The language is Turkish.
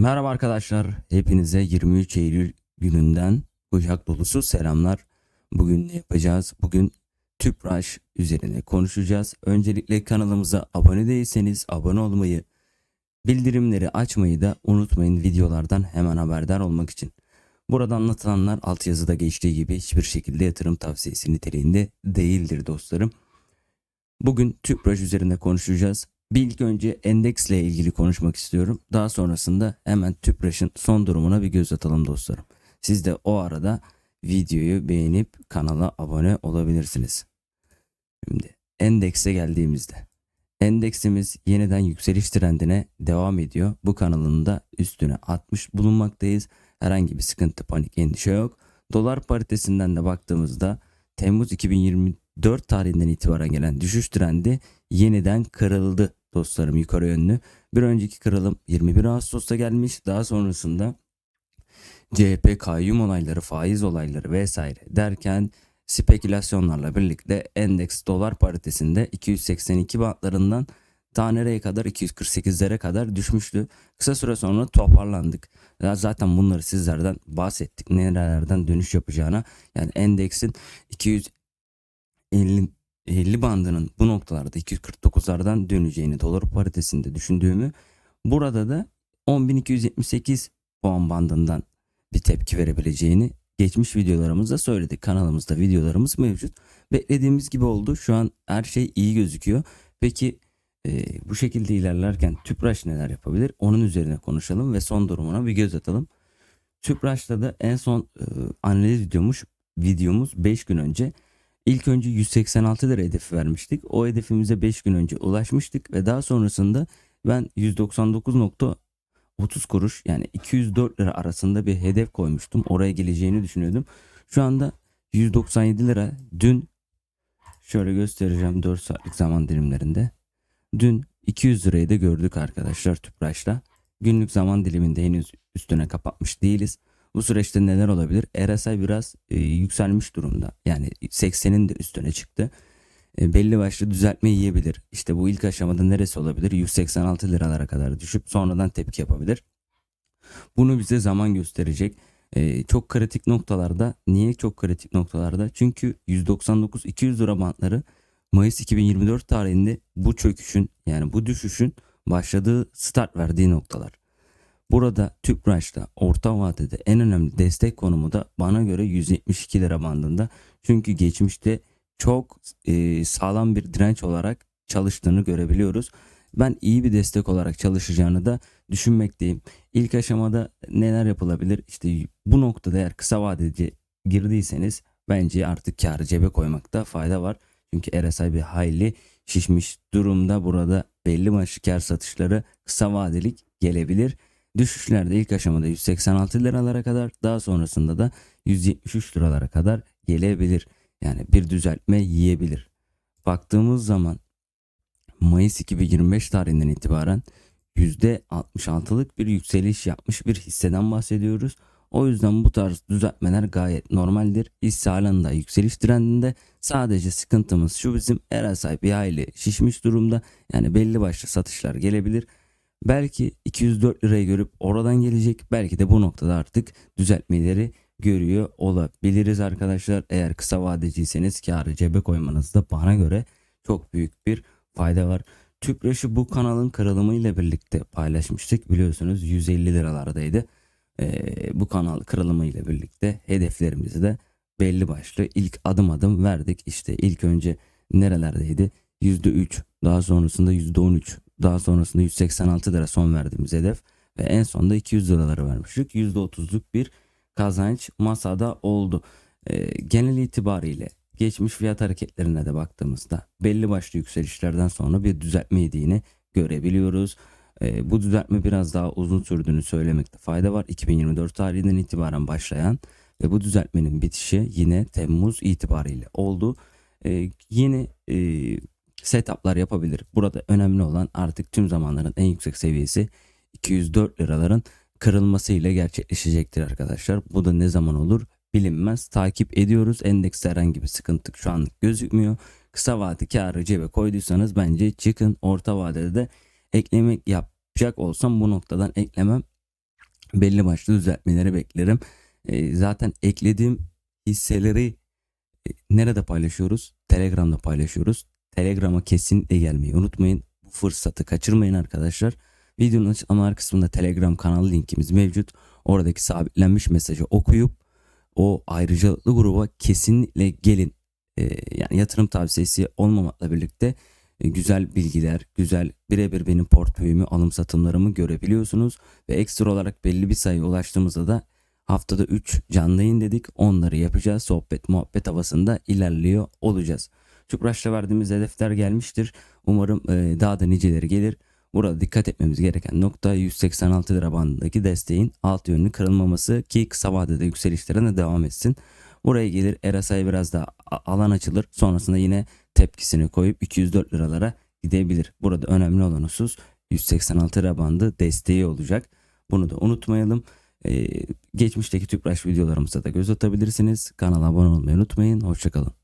Merhaba arkadaşlar. Hepinize 23 Eylül gününden kucak dolusu selamlar. Bugün ne yapacağız? Bugün Tüpraş üzerine konuşacağız. Öncelikle kanalımıza abone değilseniz abone olmayı, bildirimleri açmayı da unutmayın videolardan hemen haberdar olmak için. Burada anlatılanlar altyazıda geçtiği gibi hiçbir şekilde yatırım tavsiyesi niteliğinde değildir dostlarım. Bugün Tüpraş üzerine konuşacağız. Bir ilk önce endeksle ilgili konuşmak istiyorum. Daha sonrasında hemen Tüpraş'ın son durumuna bir göz atalım dostlarım. Siz de o arada videoyu beğenip kanala abone olabilirsiniz. Şimdi endekse geldiğimizde endeksimiz yeniden yükseliş trendine devam ediyor. Bu kanalın da üstüne atmış bulunmaktayız. Herhangi bir sıkıntı, panik, endişe yok. Dolar paritesinden de baktığımızda Temmuz 2024 tarihinden itibaren gelen düşüş trendi yeniden kırıldı dostlarım yukarı yönlü. Bir önceki kırılım 21 Ağustos'ta gelmiş. Daha sonrasında CHP kayyum olayları, faiz olayları vesaire derken spekülasyonlarla birlikte endeks dolar paritesinde 282 bantlarından tanelere kadar 248'lere kadar düşmüştü. Kısa süre sonra toparlandık. Zaten bunları sizlerden bahsettik. Nerelerden dönüş yapacağına. Yani endeksin 250 50 bandının bu noktalarda 249'lardan döneceğini dolar paritesinde düşündüğümü burada da 10.278 puan bandından bir tepki verebileceğini geçmiş videolarımızda söyledik. Kanalımızda videolarımız mevcut. Beklediğimiz gibi oldu. Şu an her şey iyi gözüküyor. Peki e, bu şekilde ilerlerken Tüpraş neler yapabilir? Onun üzerine konuşalım ve son durumuna bir göz atalım. Tüpraş'ta da en son e, analiz videomuz videomuz 5 gün önce İlk önce 186 lira hedefi vermiştik. O hedefimize 5 gün önce ulaşmıştık ve daha sonrasında ben 199.30 kuruş yani 204 lira arasında bir hedef koymuştum. Oraya geleceğini düşünüyordum. Şu anda 197 lira dün şöyle göstereceğim 4 saatlik zaman dilimlerinde. Dün 200 lirayı da gördük arkadaşlar Tüpraş'ta. Günlük zaman diliminde henüz üstüne kapatmış değiliz. Bu süreçte neler olabilir? RSI biraz e, yükselmiş durumda. Yani 80'in de üstüne çıktı. E, belli başlı düzeltme yiyebilir. İşte bu ilk aşamada neresi olabilir? 186 liralara kadar düşüp sonradan tepki yapabilir. Bunu bize zaman gösterecek. E, çok kritik noktalarda. Niye çok kritik noktalarda? Çünkü 199-200 lira bantları Mayıs 2024 tarihinde bu çöküşün yani bu düşüşün başladığı start verdiği noktalar. Burada Tüpraş'ta orta vadede en önemli destek konumu da bana göre 172 lira bandında. Çünkü geçmişte çok e, sağlam bir direnç olarak çalıştığını görebiliyoruz. Ben iyi bir destek olarak çalışacağını da düşünmekteyim. İlk aşamada neler yapılabilir? İşte bu noktada eğer kısa vadeci girdiyseniz bence artık karı cebe koymakta fayda var. Çünkü RSI bir hayli şişmiş durumda. Burada belli başlı kar satışları kısa vadelik gelebilir. Düşüşlerde ilk aşamada 186 liralara kadar daha sonrasında da 173 liralara kadar gelebilir. Yani bir düzeltme yiyebilir. Baktığımız zaman Mayıs 2025 tarihinden itibaren %66'lık bir yükseliş yapmış bir hisseden bahsediyoruz. O yüzden bu tarz düzeltmeler gayet normaldir. Hisse halen da yükseliş trendinde. Sadece sıkıntımız şu bizim RSI bir hayli şişmiş durumda. Yani belli başlı satışlar gelebilir. Belki 204 lirayı görüp oradan gelecek. Belki de bu noktada artık düzeltmeleri görüyor olabiliriz arkadaşlar. Eğer kısa vadeciyseniz karı cebe koymanızda bana göre çok büyük bir fayda var. Tüpraş'ı bu kanalın kırılımı birlikte paylaşmıştık. Biliyorsunuz 150 liralardaydı. Ee, bu kanal kırılımı birlikte hedeflerimizi de belli başlı ilk adım adım verdik. İşte ilk önce nerelerdeydi? %3 daha sonrasında %13 daha sonrasında 186 lira son verdiğimiz hedef ve en sonda 200 liraları vermiştik. %30'luk bir kazanç masada oldu. E, genel itibariyle geçmiş fiyat hareketlerine de baktığımızda belli başlı yükselişlerden sonra bir düzeltme yediğini görebiliyoruz. E, bu düzeltme biraz daha uzun sürdüğünü söylemekte fayda var. 2024 tarihinden itibaren başlayan ve bu düzeltmenin bitişi yine Temmuz itibariyle oldu. E, yeni e, setuplar yapabilir. Burada önemli olan artık tüm zamanların en yüksek seviyesi 204 liraların kırılması ile gerçekleşecektir arkadaşlar. Bu da ne zaman olur bilinmez. Takip ediyoruz. Endekste herhangi bir sıkıntı şu an gözükmüyor. Kısa vade karı cebe koyduysanız bence çıkın. Orta vadede de eklemek yapacak olsam bu noktadan eklemem belli başlı düzeltmeleri beklerim. E, zaten eklediğim hisseleri e, nerede paylaşıyoruz? Telegram'da paylaşıyoruz. Telegram'a kesinlikle gelmeyi unutmayın. Bu fırsatı kaçırmayın arkadaşlar. Videonun açıklamalar kısmında Telegram kanal linkimiz mevcut. Oradaki sabitlenmiş mesajı okuyup o ayrıcalıklı gruba kesinlikle gelin. E, yani yatırım tavsiyesi olmamakla birlikte e, güzel bilgiler, güzel birebir benim portföyümü, alım satımlarımı görebiliyorsunuz. Ve ekstra olarak belli bir sayıya ulaştığımızda da haftada 3 canlı yayın dedik. Onları yapacağız. Sohbet, muhabbet havasında ilerliyor olacağız. Çupraş'ta verdiğimiz hedefler gelmiştir. Umarım e, daha da niceleri gelir. Burada dikkat etmemiz gereken nokta 186 lira bandındaki desteğin alt yönlü kırılmaması ki kısa vadede yükselişlerine devam etsin. Buraya gelir RSI biraz daha alan açılır. Sonrasında yine tepkisini koyup 204 liralara gidebilir. Burada önemli olan husus 186 lira bandı desteği olacak. Bunu da unutmayalım. Ee, geçmişteki Tüpraş videolarımıza da göz atabilirsiniz. Kanala abone olmayı unutmayın. Hoşçakalın.